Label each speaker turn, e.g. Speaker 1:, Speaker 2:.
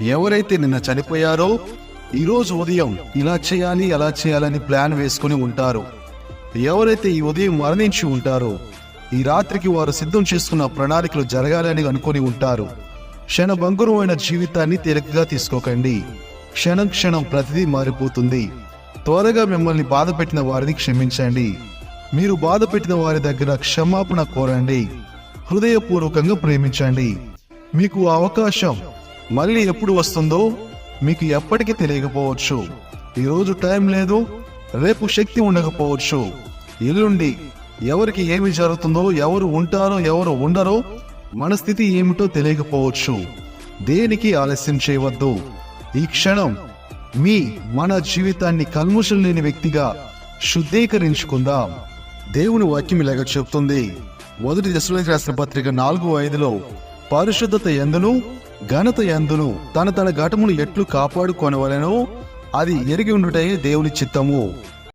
Speaker 1: ఎవరైతే నిన్న చనిపోయారో ఈరోజు ఉదయం ఇలా చేయాలి అలా చేయాలని ప్లాన్ వేసుకుని ఉంటారు. ఎవరైతే ఈ ఉదయం మరణించి ఉంటారో ఈ రాత్రికి వారు సిద్ధం చేసుకున్న ప్రణాళికలు జరగాలని అనుకొని ఉంటారు. క్షణభంగురమైన జీవితాన్ని తేలికగా తీసుకోకండి. క్షణం క్షణం ప్రతిదీ మారిపోతుంది. త్వరగా మిమ్మల్ని బాధ పెట్టిన వారిని క్షమించండి. మీరు బాధ పెట్టిన వారి దగ్గర క్షమాపణ కోరండి. హృదయపూర్వకంగా ప్రేమించండి. మీకు ఆ అవకాశం మళ్ళీ ఎప్పుడు వస్తుందో మీకు ఎప్పటికీ తెలియకపోవచ్చు. ఈరోజు టైం లేదు రేపు శక్తి ఉండకపోవచ్చు. ఎల్లుండి ఎవరికి ఏమి జరుగుతుందో ఎవరు ఉంటారో ఎవరు ఉండరో మన స్థితి ఏమిటో తెలియకపోవచ్చు. దేనికి ఆలస్యం చేయవద్దు. ఈ క్షణం మీ మన జీవితాన్ని కల్ముషం లేని వ్యక్తిగా శుద్ధీకరించుకుందాం. దేవుని వాక్యం ఇలాగ చెప్తుంది. మొదటి దశలోకి రాసిన పత్రిక నాలుగు ఐదులో పరిశుద్ధత ఎందును ఘనత ఎందును తన తన ఘటమును ఎట్లు కాపాడుకొనవలెనో అది ఎరిగి ఉండుటే దేవుని చిత్తము.